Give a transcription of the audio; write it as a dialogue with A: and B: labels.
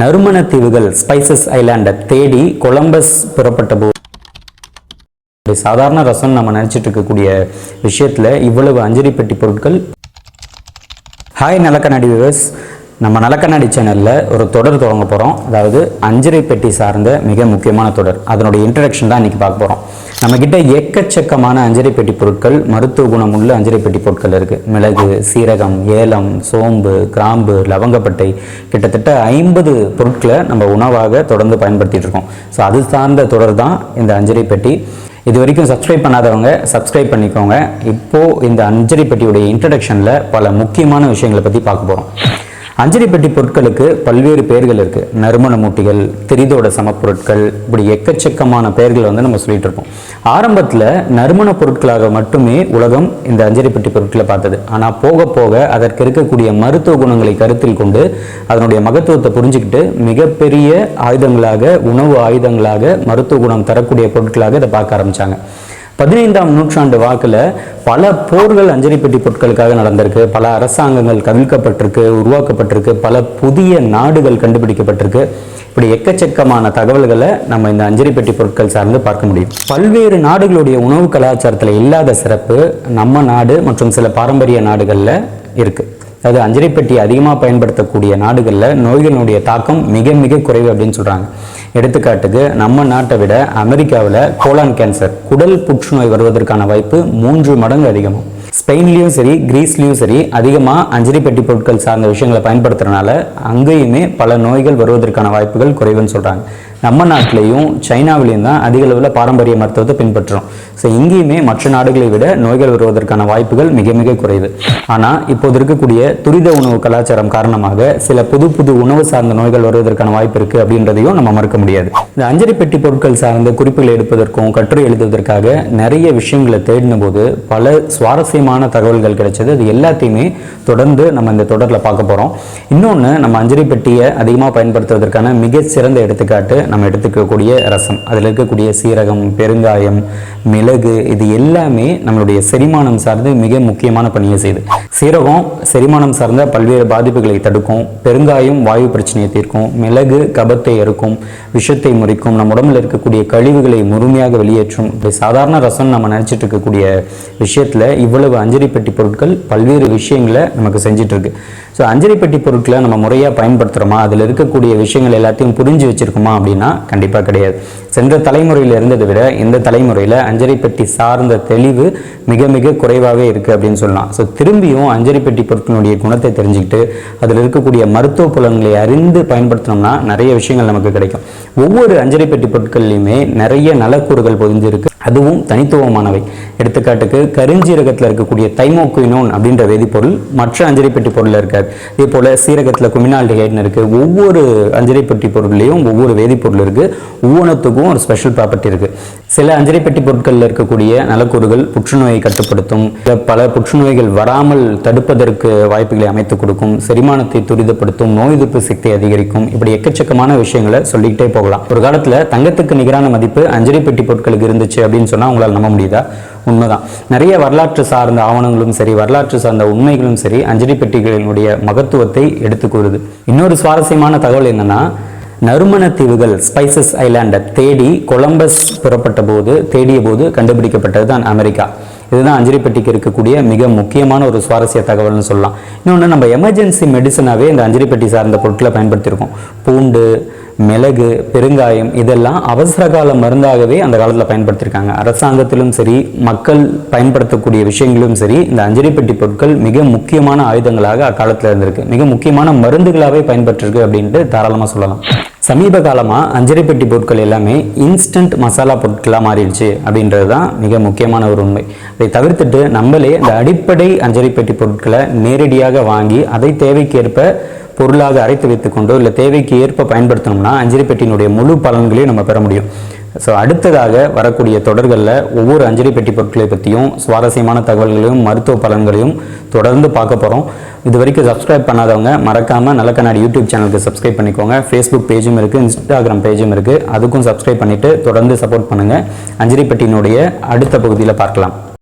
A: நறுமண தீவுகள் ஸ்பைசஸ் ஐலாண்டை தேடி கொலம்பஸ் புறப்பட்ட போது சாதாரண ரசம் நம்ம நினச்சிட்டு இருக்கக்கூடிய விஷயத்தில் இவ்வளவு அஞ்சலி பெட்டி பொருட்கள். ஹாய் நலக்கண்ணாடி விவர்ஸ் நம்ம நலக்கண்ணாடி சேனலில் ஒரு தொடர் தொடங்க போகிறோம் அதாவது அஞ்சரை பெட்டி சார்ந்த மிக முக்கியமான தொடர். அதனுடைய இன்ட்ரடக்ஷன் தான் இன்றைக்கி பார்க்க போகிறோம் நம்மக்கிட்ட எக்கச்சக்கமான அஞ்சரை பெட்டி பொருட்கள் மருத்துவ குணம் உள்ள அஞ்சரை பெட்டி பொருட்கள் இருக்குது மிளகு சீரகம் ஏலம் சோம்பு கிராம்பு லவங்கப்பட்டை. கிட்டத்தட்ட ஐம்பது பொருட்களை நம்ம உணவாக தொடர்ந்து பயன்படுத்திகிட்டு இருக்கோம். ஸோ அது சார்ந்த தொடர் தான் இந்த அஞ்சரை பெட்டி. இது வரைக்கும் சப்ஸ்கிரைப் பண்ணாதவங்க சப்ஸ்கிரைப் பண்ணிக்கோங்க. இப்போது இந்த அஞ்சரி பெட்டியுடைய இன்ட்ரடக்ஷனில் பல முக்கியமான விஷயங்களை பற்றி பார்க்க போகிறோம் அஞ்சரி பெட்டி பொருட்களுக்கு பல்வேறு பெயர்கள் இருக்குது நறுமண மூட்டிகள் திரிதோட சமப்பொருட்கள் இப்படி எக்கச்சக்கமான பெயர்கள் வந்து நம்ம சொல்லிட்டு இருப்போம். ஆரம்பத்தில் நறுமண பொருட்களாக மட்டுமே உலகம் இந்த அஞ்சரி பெட்டி பொருட்களை பார்த்தது. ஆனால் போக போக அதற்கு இருக்கக்கூடிய மருத்துவ குணங்களை கருத்தில் கொண்டு அதனுடைய மகத்துவத்தை புரிஞ்சுக்கிட்டு மிகப்பெரிய ஆயுதங்களாக உணவு ஆயுதங்களாக மருத்துவ குணம் தரக்கூடிய பொருட்களாக இதை பார்க்க ஆரம்பிச்சாங்க. பதினைந்தாம் நூற்றாண்டு வாக்கில் பல போர்கள் அஞ்சலிப்பட்டி பொருட்களுக்காக நடந்திருக்கு. பல அரசாங்கங்கள் கவிழ்க்கப்பட்டிருக்கு உருவாக்கப்பட்டிருக்கு. பல புதிய நாடுகள் கண்டுபிடிக்கப்பட்டிருக்கு. இப்படி எக்கச்சக்கமான தகவல்களை நம்ம இந்த அஞ்சலிப்பட்டி பொருட்கள் சார்ந்து பார்க்க முடியும். பல்வேறு நாடுகளுடைய உணவு கலாச்சாரத்தில் இல்லாத சிறப்பு நம்ம நாடு மற்றும் சில பாரம்பரிய நாடுகளில் இருக்குது அதாவது அஞ்சலி பெட்டி அதிகமாக பயன்படுத்தக்கூடிய நாடுகளில் நோய்களினுடைய தாக்கம் மிக மிக குறைவு அப்படின்னு சொல்கிறாங்க எடுத்துக்காட்டுக்கு நம்ம நாட்டை விட அமெரிக்காவில் கோலான் கேன்சர் குடல் புற்றுநோய் வருவதற்கான வாய்ப்பு மூன்று மடங்கு அதிகமாகும் ஸ்பெயின்லேயும் சரி கிரீஸ்லேயும் சரி அதிகமாக அஞ்சலி பெட்டி பொருட்கள் சார்ந்த விஷயங்களை பயன்படுத்துறதுனால அங்கேயுமே பல நோய்கள் வருவதற்கான வாய்ப்புகள் குறைவுன்னு சொல்கிறாங்க நம்ம நாட்டிலையும் சைனாவிலையும் தான் அதிக அளவில் பாரம்பரிய மருத்துவத்தை பின்பற்றுறோம். ஸோ இங்கேயுமே மற்ற நாடுகளை விட நோய்கள் வருவதற்கான வாய்ப்புகள் மிக மிக குறைவு. ஆனால் இப்போது இருக்கக்கூடிய துரித உணவு கலாச்சாரம் காரணமாக சில புது புது உணவு சார்ந்த நோய்கள் வருவதற்கான வாய்ப்பு இருக்குது அப்படின்றதையும் நம்ம மறுக்க முடியாது. இந்த அஞ்சலி பெட்டி பொருட்கள் சார்ந்த குறிப்புகள் எடுப்பதற்கும் கட்டுரை எழுதுவதற்காக நிறைய விஷயங்களை தேடின போது பல சுவாரஸ்யமான தகவல்கள் கிடைச்சது. அது எல்லாத்தையுமே தொடர்ந்து நம்ம இந்த தொடரில் பார்க்க போகிறோம் இன்னொன்று நம்ம அஞ்சலி பெட்டியை அதிகமாக பயன்படுத்துவதற்கான மிக சிறந்த எடுத்துக்காட்டு நம்ம எடுத்துக்கக்கூடிய ரசம். அதில் இருக்கக்கூடிய சீரகம் பெருங்காயம் மிளகு இது எல்லாமே நம்மளுடைய செரிமானம் சார்ந்து மிக முக்கியமான பணியை செய்யுது. சீரகம் செரிமானம் சார்ந்த பல்வேறு பாதிப்புகளை தடுக்கும். பெருங்காயம் வாயு பிரச்சனையை தீர்க்கும். மிளகு கபத்தை இருக்கும் விஷத்தை முறிக்கும். நம்ம உடம்புல இருக்கக்கூடிய கழிவுகளை முழுமையாக வெளியேற்றும். இப்படி சாதாரண ரசம் நம்ம நினச்சிட்டு இருக்கக்கூடிய விஷயத்தில் இவ்வளவு அஞ்சரி பெட்டி பொருட்கள் பல்வேறு விஷயங்களை நமக்கு செஞ்சுட்டு இருக்கு ஸோ அஞ்சரி பெட்டி பொருட்களை நம்ம முறையாக பயன்படுத்துகிறோமா அதில் இருக்கக்கூடிய விஷயங்கள் எல்லாத்தையும் புரிஞ்சு வச்சிருக்கோமா? அப்படின்னு கண்டிப்பாக கிடையாது. சென்ற தலைமுறையில் இருந்ததை விட இந்த தலைமுறையில் அஞ்சரை பெட்டி சார்ந்த தெளிவு மிக மிக குறைவாகவே இருக்குது அப்படின்னு சொல்லலாம். ஸோ திரும்பியும் அஞ்சலி பெட்டி பொருட்களுடைய குணத்தை தெரிஞ்சுக்கிட்டு அதில் இருக்கக்கூடிய மருத்துவ புலன்களை அறிந்து பயன்படுத்தினோம்னா நிறைய விஷயங்கள் நமக்கு கிடைக்கும். ஒவ்வொரு அஞ்சரை பெட்டி பொருட்கள்லையுமே நிறைய நலக்கூறுகள் பொதிஞ்சிருக்கு. அதுவும் தனித்துவமானவை. எடுத்துக்காட்டுக்கு கருஞ்சீரகத்தில் இருக்கக்கூடிய தைமோக்குயினோன் அப்படின்ற வேதிப்பொருள் மற்ற அஞ்சலி பெட்டி பொருளில் இருக்காது. இதே போல் சீரகத்தில் குமினால்டிஹைட்னு இருக்குது ஒவ்வொரு அஞ்சலி பெட்டி பொருள்லையும் ஒவ்வொரு வேதிப்பொருள் பொருள் இருக்குது ஒவ்வொன்றுத்துக்கும் ஒரு ஸ்பெஷல் ப்ராப்பர்ட்டி இருக்குது சில அஞ்சலி பெட்டி பொருட்களில் இருக்கக்கூடிய நலக்கூறுகள் புற்றுநோயை கட்டுப்படுத்தும். பல புற்றுநோய்கள் வராமல் தடுப்பதற்கு வாய்ப்புகளை அமைத்து கொடுக்கும். செரிமானத்தை துரிதப்படுத்தும். நோய் எதிர்ப்பு சக்தி அதிகரிக்கும். இப்படி எக்கச்சக்கமான விஷயங்களை சொல்லிக்கிட்டே போகலாம். ஒரு காலத்தில் தங்கத்துக்கு நிகரான மதிப்பு அஞ்சலி பெட்டி பொருட்களுக்கு இருந்துச்சு அப்படின்னு சொன்னால் உங்களால் நம்ப முடியுதா? உண்மைதான். நிறைய வரலாற்று சார்ந்த ஆவணங்களும் சரி வரலாற்று சார்ந்த உண்மைகளும் சரி அஞ்சலி பெட்டிகளினுடைய மகத்துவத்தை எடுத்து கூறுது. இன்னொரு சுவாரஸ்யமான தகவல் என்னன்னா நறுமண தீவுகள் ஸ்பைசஸ் ஐலாண்டை தேடி கொலம்பஸ் புறப்பட்ட போது தேடிய போது கண்டுபிடிக்கப்பட்டது தான் அமெரிக்கா. இதுதான் அஞ்சிரிப்பட்டிக்கு இருக்கக்கூடிய மிக முக்கியமான ஒரு சுவாரஸ்ய தகவல்னு சொல்லலாம். இன்னொன்று நம்ம எமர்ஜென்சி மெடிசனாகவே இந்த அஞ்சிரிப்பட்டி சார்ந்த பொருட்களை பயன்படுத்தியிருக்கோம். பூண்டு மிளகு பெருங்காயம் இதெல்லாம் அவசர கால மருந்தாகவே அந்த காலத்தில் பயன்படுத்தியிருக்காங்க. அரசாங்கத்திலும் சரி மக்கள் பயன்படுத்தக்கூடிய விஷயங்களும் சரி இந்த அஞ்சலி பொருட்கள் மிக முக்கியமான ஆயுதங்களாக அக்காலத்தில் இருந்திருக்கு. மிக முக்கியமான மருந்துகளாகவே பயன்பட்டிருக்கு அப்படின்ட்டு தாராளமாக சொல்லலாம். சமீப காலமாக அஞ்சரிப்பெட்டி பொருட்கள் எல்லாமே இன்ஸ்டன்ட் மசாலா பொருட்களாக மாறிடுச்சு அப்படின்றது தான் மிக முக்கியமான ஒரு உண்மை. அதை தவிர்த்துட்டு நம்மளே இந்த அடிப்படை அஞ்சரிப்பெட்டி பொருட்களை நேரடியாக வாங்கி அதை தேவைக்கேற்ப பொருளாக அரைத்து வைத்துக்கொண்டோ இல்லை தேவைக்கு ஏற்ப பயன்படுத்தணும்னா அஞ்சலி பெட்டியினுடைய முழு பலன்களையும் நம்ம பெற முடியும். ஸோ அடுத்ததாக வரக்கூடிய தொடர்களில் ஒவ்வொரு அஞ்சலி பெட்டி பொருட்களை பற்றியும் சுவாரஸ்யமான தகவல்களையும் மருத்துவ பலன்களையும் தொடர்ந்து பார்க்க போகிறோம் இது வரைக்கும் சப்ஸ்கிரைப் பண்ணாதவங்க மறக்காமல் நல்லக்கண்ணாடி யூடியூப் சேனலுக்கு சப்ஸ்கிரைப் பண்ணிக்கோங்க. ஃபேஸ்புக் பேஜும் இருக்குது இன்ஸ்டாகிராம் பேஜும் இருக்குது அதுக்கும் சப்ஸ்கிரைப் பண்ணிவிட்டு தொடர்ந்து சப்போர்ட் பண்ணுங்கள் அஞ்சலி பெட்டியினுடைய அடுத்த பகுதியில் பார்க்கலாம்.